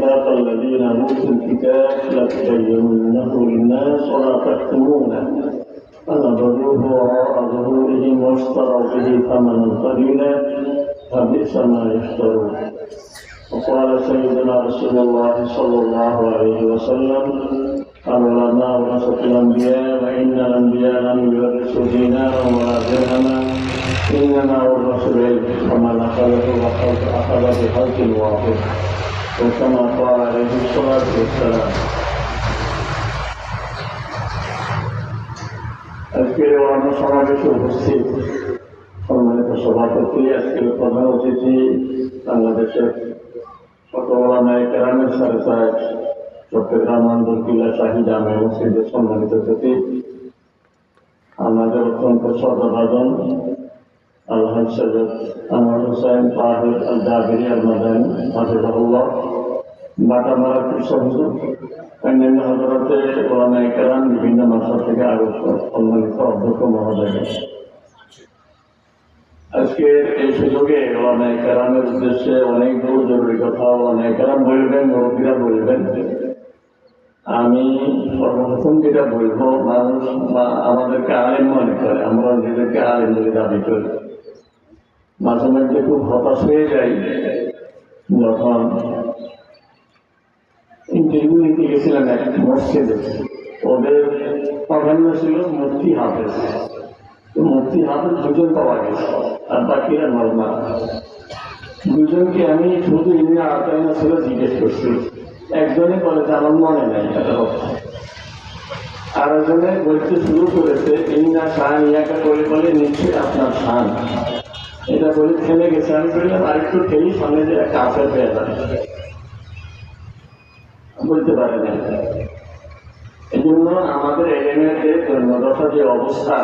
ميثاق الذين أوتوا الكتاب لتبيننه للناس ولا تكتمونه. فنبذوه وراء ظهورهم واشتروا به ثمنا قليلا فبئس ما يشترون. وقال سيدنا رسول الله صلى الله عليه وسلم العلماء ورثة الأنبياء وإن الأنبياء لم يورثوا دينارا ولا درهما إنما ورثوا العلم ومن أخذه فقد أخذ بحق واحد. وكما قال عليه الصلاة والسلام আজকের অন্য সমাবেশে উপস্থিত সম্মানিত সভাপতি আজকের প্রধান অতিথি বাংলাদেশের সকল নায়কেরামের সাথে সাহেব চট্টগ্রাম আন্দোলকিল্লা শাহী জামে মসজিদের সম্মানিত অতিথি আমাদের অত্যন্ত শ্রদ্ধাভাজন হুজুর অন্যান্য বিভিন্ন মাসা থেকে আগত অধ্যক্ষ মহোদয়। আজকের এই সুযোগে ওলামাই উদ্দেশ্যে অনেকগুলো জরুরি কথা ওলামাই বলবেন, মুরব্বীরা বলবেন। আমি সর্বপ্রথম যেটা বলব, মানুষ আমাদেরকে আলেম মনে করে, আমরা নিজেদেরকে আলেম বলে দাবি করি। মাঝে মাঝে খুব হতাশ হয়ে যাই। যখন ইন্টারভিউ নিতে গেছিলাম এক মসজিদে। ওদের প্রাধান্য ছিল মূর্তি হাফেজ। মূর্তি হাফেজ দুজন পাওয়া গেছে, আর বাকিরা নর্মাল। দুজনকে আমি শুধু ইনি আতাইনা ছিল জিজ্ঞেস করছি। একজনে বলে যে, আমার মনে নাই আর একজনে বলতে শুরু করেছে ইন্না শান ইয়াকা করে বলে নিশ্চয়ই আপনার শান। এটা বলে থেমে গেছে। আমি বললাম, আরেকটু ঠেলি সামনে যে একটা আফের পেয়ে যাবে। বলতে পারে না। এই জন্য আমাদের এলেমের যে জন্মদশা যে অবস্থা,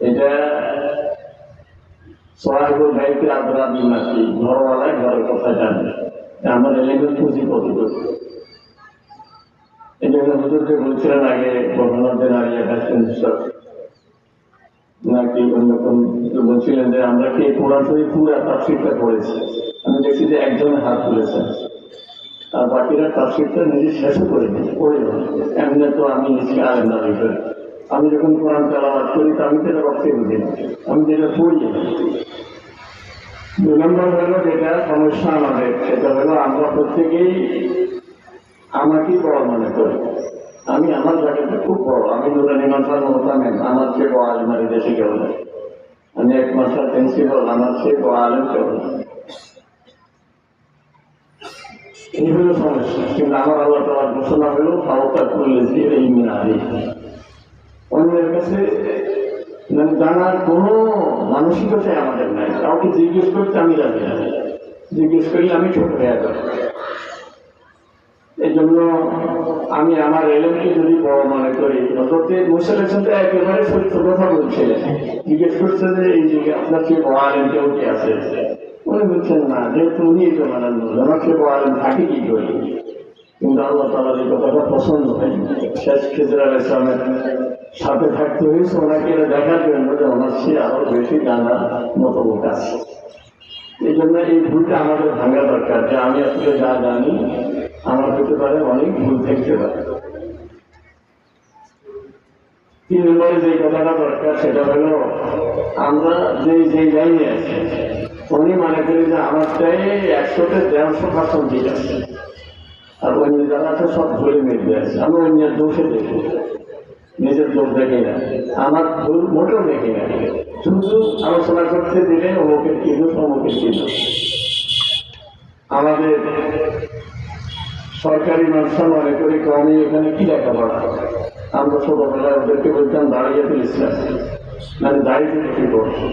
এটা সোহাইবুল ভাইকে আদরা বিমাতি ঘরওয়ালায় ঘরের কথা জানে। আমার এলেমের পুঁজি কত এই জন্য হুজুরকে বলছিলেন আগে গভর্নরদের আরিয়া ভ্যাকসিন নাকি অন্যতম বলছিলেন যে আমরা কি কোরআন শরীফ পুরো তাফসিরটা করেছি আমি দেখছি যে একজন হাত তুলেছেন আর বাকিরা তাফসিরটা নিজে শেষও করে করে এমনি তো আমি নিজেকে আলেম দাবি আমি যখন কোরআন তেলাবাদ করি, তো আমি তো এটা রক্তে বুঝি আমি যেটা পড়ি দুই নম্বর হলো যেটা সমস্যা আমাদের, সেটা হলো আমরা প্রত্যেকেই আমাকেই বড় মনে করি। আমি আমার জায়গাটা খুব বড়। আমি নুরানি মাসার মোহতামেন আমার চেয়ে বড় আলমারি দেশে কেউ নেই। আমি এক মাসার প্রিন্সিপাল আমার চেয়ে বড় আলেম কেউ নেই। এই হলো সমস্যা। কিন্তু আমার আল্লাহ তালা ঘোষণা হলো ফাওতা করলে যে এই মিনারি অন্যের কাছে মানে জানার কোনো মানসিকতাই আমাদের নাই। না। জিজ্ঞেস করলে আমি ছোট হয়ে যাব। এই জন্য আমি আমার এলেমকে যদি বড় মনে করি হজরতে মুসলিম তো একেবারে সত্য কথা বলছিলেন জিজ্ঞেস করছে যে, এই যে আপনার যে বড় আলেম কেউ কি আছে? উনি বলছেন, না, যেহেতু উনি তো মানান আমার সে বড় আলেম থাকে কি করি? কিন্তু আল্লাহ তালার এই কথাটা পছন্দ হয় শেষ খেজরা ইসলামের সাথে থাকতে হয়েছে, ওনাকে এটা দেখার জন্য যে ওনার সে আরও বেশি জানা মতো লোক আছে। এই জন্য এই ভুলটা আমাদের ভাঙা দরকার যে আমি আসলে যা জানি আমার হতে পারে, অনেক ভুল থাকতে পারে। তিন নম্বরে যে কথাটা দরকার, সেটা হলো, আমরা যে যে লাইনে আছি, উনি মনে করি যে আমারটাই একশোতে দেড়শো পার্সেন্ট ঠিক আছে। আর অন্য যারা আছে সব ধরে মেরে আছে। আমি অন্যের দোষে দেখি নিজের দোষ দেখি না। আমার ভুল মোটেও দেখি না। শুধু আলোচনা করতে দিলে অমুকের কি অমুকের কি আমাদের সরকারি মানুষরা মনে করি কমে এখানে কি লেখাপড়া আমরা ছোটবেলায় ওদেরকে বলতাম, দাঁড়িয়ে ইসলাম। মানে দাঁড়িয়ে কি করছে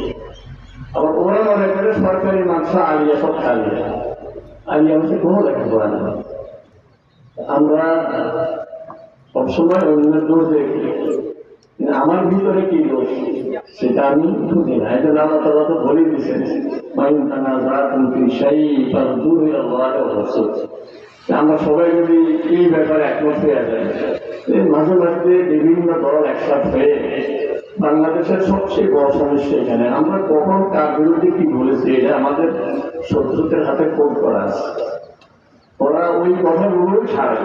আবার ওরা মনে করে, সরকারি মানুষরা আলিয়া, সব খালিয়া আলিয়া হচ্ছে কোনো লেখাপড়া না। আমরা সবসময় অন্যের দোষ দেখি। আমার ভিতরে কি দোষ? সেটা আমি বুঝি না। এটা আল্লাহ তালা তো বলে দিচ্ছেন মাইন থানা যা তুমি সেই দূর হয়ে অবস্থা আমরা সবাই যদি এই ব্যাপারে একমত হয়ে যাই। মাঝে মাঝে বিভিন্ন দল একসাথ হয়ে বাংলাদেশের সবচেয়ে বড় সমস্যা এখানে। আমরা কখন কার বিরুদ্ধে কি বলেছি, এটা আমাদের শত্রুদের হাতে কোড করা আছে। ওরা ওই কথাগুলো ছাড়ে।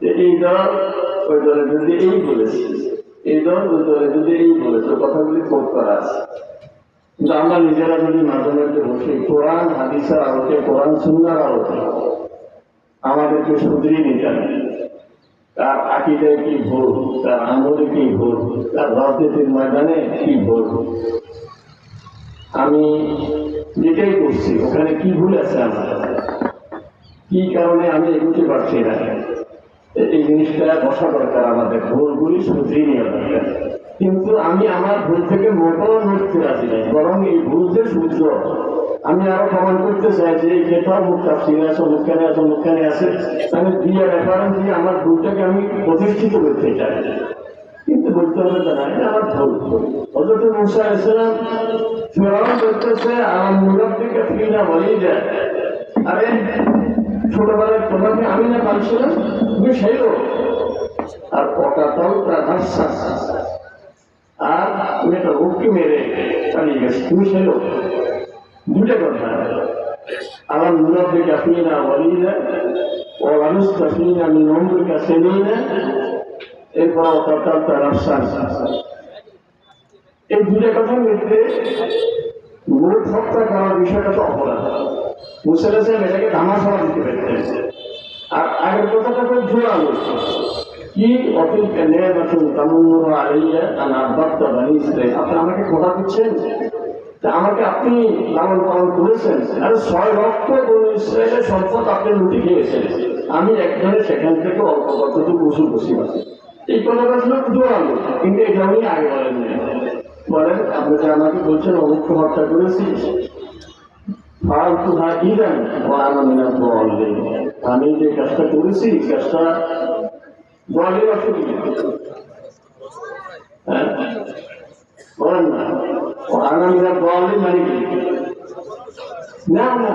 যে এই দল ওই দলের যদি এই বলেছে, এই দল ওই দলের যদি এই বলেছে কথাগুলি কোট করা আছে। কিন্তু আমরা নিজেরা যদি মাঝে মধ্যে বসি, কোরআন, হাদিসের আলোকে, কোরআন সুন্দর আলোকে আমাদেরকে শুধরিয়ে নিতে হবে তার। আকিদায় কি ভুল তার আমলে কি ভুল তার রাজনীতির ময়দানে কি ভুল আমি যেটাই করছি, ওখানে কি ভুল আছে আমার? কি কারণে আমি এগোতে পারছি না? এই জিনিসটা বসা দরকার আমাদের। ভুলগুলি শুধরিয়ে নেওয়া দরকার। কিন্তু আমি আমার ভুল থেকে মোটেও নড়তে রাজি নাই। বরং এই ভুল যে সূর্য আমি আরও প্রমাণ করতে চাই যে ক্ষেত্রে মুখ কাপসিনে আছে মুখখানে আছে মুখখানে আছে আমি দিয়ে রেফারেন্স দিয়ে আমার ভুলটাকে আমি প্রতিষ্ঠিত করতে চাই। কিন্তু বলতে হবে তা না, এটা আমার ভুল। হজরত মুসা ইসলাম ফেরাউন করতেছে আমার মুরব থেকে ফি না বলেই যায় আরে, ছোটবেলায় তোমাকে আমি না পারছিলাম তুমি সেই আর পটাটাও তার হাস্যাস আর তুমি একটা লোককে মেরে পালিয়ে গেছে। তুমি সেই দুটা কথা আমার মুরব্বী কাফিনা ওয়ালিদা, ও মানুষ আমি নম্বর কাছে নিই না এরপর তার আশ্বাস এই দুটা কথার মধ্যে মূল হত্যা করার বিষয়টা তো অপরাধ। মুসেল হাসান এটাকে ধামাশালা দিতে পারতেন আর আগের কথাটা তো জোরালো কি অতুল নেয়ামাতুন তামুন্নুর আলাইয়া আর আব্বাত্তা বানি ইসরাইল আপনি আমাকে কথা দিচ্ছেন? আমাকে আপনি লালন পালন করেছেন। আর ছয় কোন ইসরায়েলের সম্পদ আপনি লুটি খেয়েছেন। আমি একজনে সেখান থেকে অল্প কতটুকু উসুল বসি পাচ্ছি এই কথাটা ছিল জোরালো কিন্তু এটা উনি আগে বলেন বলেন, আপনি যে আমাকে বলছেন অমুককে হত্যা করেছি। আনন্দিনা আমি যে কাজটা করেছি কাজটা অর্থ কি হ্যাঁ? বলেন না। ও আনন্দিনা মানে কি না না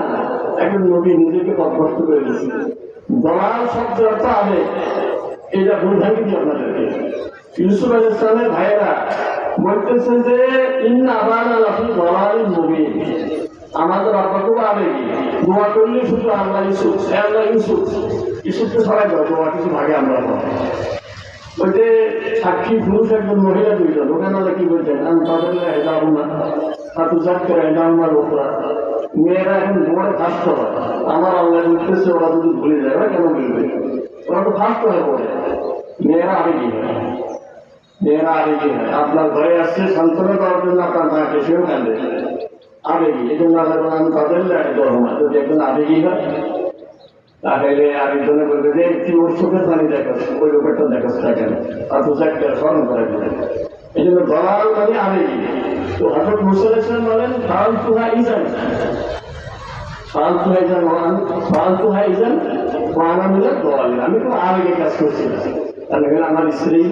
এখন নবী নিজেকে পথভ্রষ্ট করে দিয়েছে দলাল শব্দ অর্থ আবেগ। এটা ভুল দিই আপনাদেরকে। ইউসুফ আল ইসলামের ভাইয়েরা বলতেছেন যে, ইন্না আবান আলাফি দলাল নবী আমাদের আব্বা খুব আবেগী। দোয়া করলে শুধু আল্লাহ ইউসুফ আল্লাহ ইউসুফ। ইউসুফকে সবাই দোয়া কিছু ভাগে আমরা। ওই যে সাক্ষী পুরুষ একজন মহিলা দুইজন ওখানে কি বলছেন আমি তাদের এদাম না তাতে যাকে এদাম না লোকরা মেয়েরা এখন বড় ফাস্ট হয় আমার আল্লাহ উঠতেছে ওরা যদি ভুলে যায়, ওরা কেন বলবে ওরা তো ফাস্ট হয়ে পড়ে। মেয়েরা আবেগী হয়। মেয়েরা আবেগী হয়। আপনার ঘরে আসছে, সান্ত্বনা করার জন্য আপনার মাকে সেও কাঁদে। আবেগী। এই জন্য আল্লাহ আমি তাদের যদি একজন আবেগী হয় বলবে যে তুই ওর চোখের পানি ওই কেন আর তো দিলে এই জন্য দলাল মানে আবেগী তো হঠাৎ মুসলিম বলেন ফালতু হা ইজান ফালতু ইজান ফালতু ওয়ানা দলাল আমি তো কাজ করছি। তাহলে আমার স্ত্রী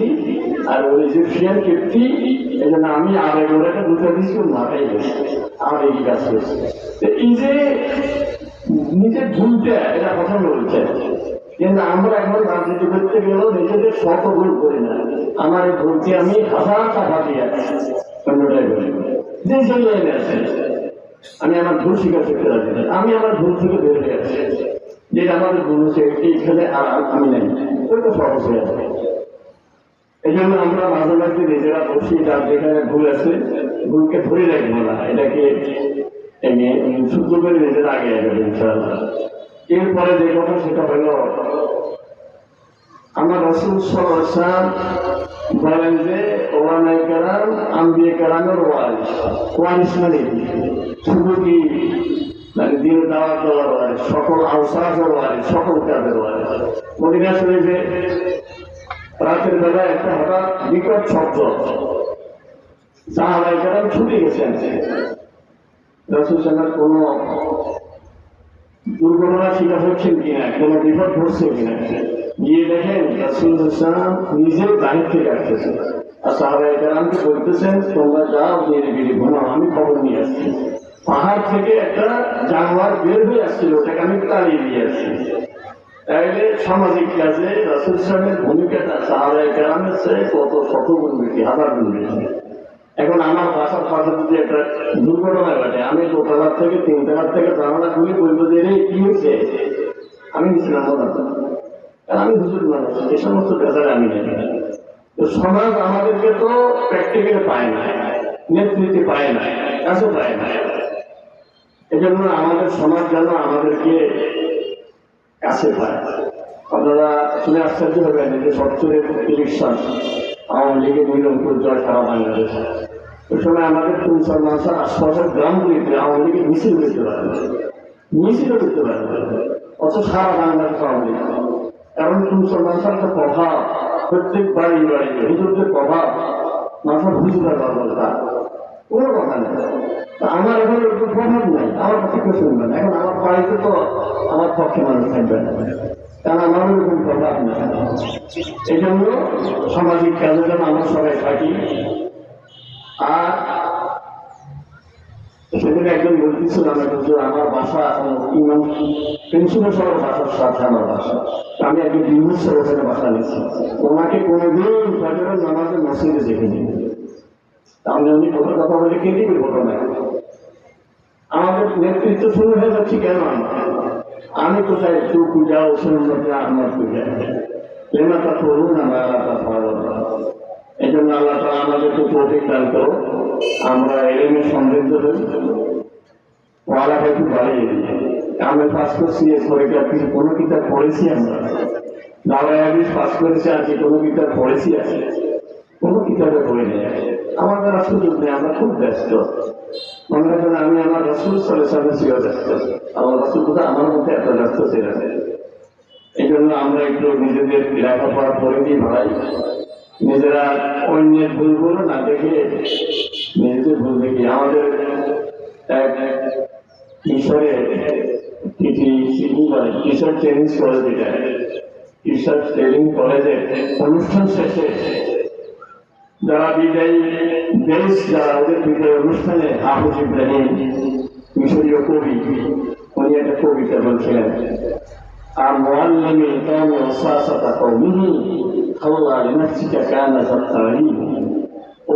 আর ওই ইজিপশিয়ান কীর্তি, এই জন্য আমি আবেগ ওরা দুটো দিচ্ছি মাথায় গেছে। আবেগই কাজ করছি। তো এই যে নিজের ভুলটা এটা কথা বলছে কিন্তু আমরা এখন রাজনীতি করতে গেলেও নিজেদের শত ভুল করি না। আমার এই ভুলকে আমি হাজার টাকা দিয়ে অন্যটাই যে জন্য এনে আছে। আমি আমার ভুল স্বীকার করতে রাজি। আমি আমার ভুল থেকে বের হয়ে আছি। যেটা আমাদের ভুল হচ্ছে, এইখানে আর আমি নেই। ওই তো সহজ হয়ে যাবে। এই জন্য আমরা মাঝে মাঝে নিজেরা বসি, যার যেখানে ভুল আছে, ভুলকে ধরে রাখব না এটাকে এনে করে নিজের আগে এরপরে যে কথা সেটা হলো আমার রসুল সাল্লাম বলেন যে ওলামাই কারাম, আম্বিয়ে কারামের ওয়ারিস। ওয়ারিস মানে শুধু কি? মানে দিন দাওয়াত দেওয়ার ওয়ারিস, সকল আওসাফের ওয়ারিস, সকল কাজের ওয়ারিস। মদিনা শরীফে রাতের বেলায় একটা হঠাৎ বিকট শব্দ সাহাবাই কারাম ছুটে গেছেন। রসুল সাহেবের কোনো দুর্ঘটনা শিকার হচ্ছেন কিনা, কোনো বিপদ ঘটছে কিনা? গিয়ে দেখেন রসুল নিজের থেকে আসতেছে। আর সাহাবাই কারামকে বলতেছেন, তোমরা যাও, গিয়ে ঘুমাও আমি খবর নিয়ে আসছি। পাহাড় থেকে একটা জানোয়ার বের হয়ে আসছিল, ওটাকে আমি তাড়িয়ে দিয়ে আসছি। তাইলে সামাজিক কাজে রসুল সাহেবের ভূমিকাটা সাহাবাই কারামের চেয়ে কত শত গুণ বেশি হাজার গুণ বেশি। এখন আমার বাসার পাশে যদি একটা দুর্ঘটনা ঘটে। আমি দোতলার থেকে, তিনতলার থেকে জানালা খুলে বলব যে রে কি হয়েছে, আমি নিয়েছিলাম বলা কারণ আমি হুজুর মানুষ এই সমস্ত ব্যাপারে আমি তো সমাজ আমাদেরকে তো প্র্যাকটিক্যালি পায় না, নেতৃত্বে পায় না কাছে পায় না। এজন্য আমাদের সমাজ যেন আমাদেরকে কাছে পায়। আপনারা শুনে আশ্চর্য হবেন যে সত্তরের ইলেকশন আওয়ামী লীগের নিরঙ্কুর জয় সারা বাংলাদেশে। ওই সময় আমাদের তুলসার মাসার আশপাশের গ্রামগুলিতে আওয়ামী লীগের মিছিল করতে পারে। মিছিলও করতে পারে। অত সারা বাংলাদেশ আওয়ামী লীগ। কারণ তুলসার মাসার একটা প্রভাব, প্রত্যেক বাড়ি বাড়ি, হুজুরদের প্রভাব মাসার হুজুরের বাবা কোনো কথা নেই। আমার এখন একটু প্রভাব নাই। আমার কথা কেউ শুনবে না। এখন আমার বাড়িতে তো আমার পক্ষে মানুষ থাকবে না। কারণ আমার ওরকম প্রভাব নেই এই জন্য সামাজিক কাজে যেন আমরা সবাই থাকি আর সেদিন একজন বলতেছিল আমাকে যে আমার বাসা ইমাম। পেন্সিলের সবার বাসার সাথে আমার বাসা। আমি একজন বিমুখ ওখানে বাসা নিচ্ছি ওনাকে কোনোদিন ফজরের নামাজে মসজিদে দেখিনি। আমি উনি কত কথা বলে কে দিবে ঘটনা আমাদের নেতৃত্ব শুরু হয়ে যাচ্ছে কেন? আমি চাই তু পূজা সুন্নতি আমার পূজা লেমা তা করুন আমরা এই জন্য আল্লাহ তালা আমাদেরকে তৌফিক দান করো আমরা এলেমে সমৃদ্ধ হই। পড়ালেখা একটু বাড়িয়ে দিই। আমি পাস করছি, এর পরীক্ষা কিছু কোনো কিতাব পড়েছি আমরা? হাদিস পাস করেছি আজকে কোনো কিতাব পড়েছি আছে? কোনো কিতাবে পড়ে নেই। আমার দ্বারা সুযোগ নেই, আমরা খুব ব্যস্ত। মনে রাখবেন, আমি আমার রসুল সালের সামনে ছিল ব্যস্ত। আমার রসুল কোথায় আমার মধ্যে এত ব্যস্ত ছিল এই জন্য আমরা একটু নিজেদের লেখাপড়া করে দিই ভাই নিজেরা অন্যের ভুলগুলো না দেখে নিজেদের ভুল দেখি। আমাদের এক কিশোরে কিছু সিটি করে কিশোর ট্রেনিং কলেজ এটা কিশোর ট্রেনিং কলেজে অনুষ্ঠান শেষে যারা বিদায় অনুষ্ঠানে হাফিজ ইব্রাহিম, মিশরীয় কবি, উনি একটা কবিতা বলছিলেন, আর মোয়াল্লিমে ও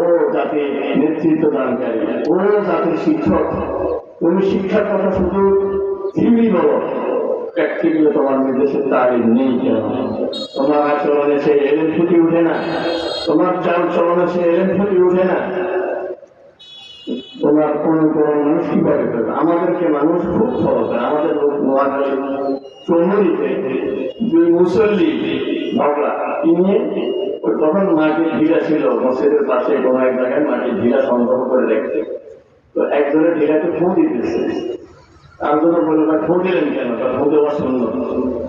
নেতৃত্ব ও শিক্ষক শিক্ষার কথা শুধু তোমার নির্দেশের তারিখ নেই কেন? তোমার আচরণে সে এলেন ফুটি উঠে না তোমার চাল চলনে সে এলেন ফুটি উঠে না। তোমার কোন কোন মানুষ কীভাবে করবে আমাদেরকে মানুষ খুব হয়। আমাদের লোক নোয়াখালী চৌমুরিতে দুই মুসল্লি ঝগড়া। তিনি তখন মাটির ঢিলা ছিল, মসজিদের পাশে কোনো এক জায়গায় মাটির ঢিলা সংগ্রহ করে রেখেছে। তো একজনের ঢিলাকে ফোঁ দিতেছে তার জন্য বলল না ফোঁ দিলেন কেন? তার ফোঁ দেওয়া এ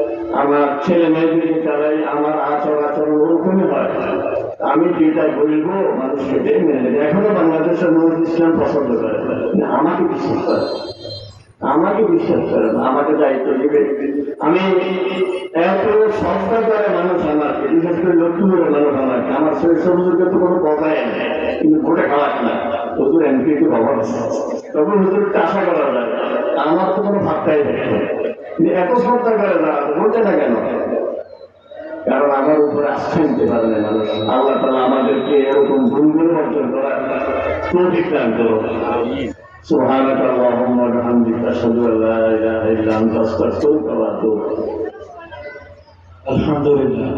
আমার ছেলে মেয়েদেরকে চালাই আমার আচার আচরণ ওরকমই হয়। আমি যেটা বলব, মানুষ সেটাই মেনে নেবে। এখনও বাংলাদেশের মানুষ ইসলাম পছন্দ করে। আমাকে বিশ্বাস করে। আমাকে বিশ্বাস করে আমাকে দায়িত্ব দিবে। আমি এত সস্তা করে মানুষ আমাকে, বিশেষ করে লক্ষ্মীপুরের মানুষ আমাকে, আমার সেই সমুদ্রকে তো কোনো কথাই নেই, কিন্তু ভোটে খাওয়াক না। হুজুর এমপি খবর আছে তখন হুজুর আশা করা যায়। আমার তো কোনো দেখে কিন্তু এত সস্তা করে না বলছে না কেন কারণ আমার উপরে আস্থা নিতে পারে না মানুষ আল্লাহ তালা আমাদেরকে এরকম গুণগুলো অর্জন করার তৌফিক দান করো سبحانك اللهم وبحمدك أشهد أن لا إله إلا أنت أستغفرك وأتوب إليك আলহামদুলিল্লাহ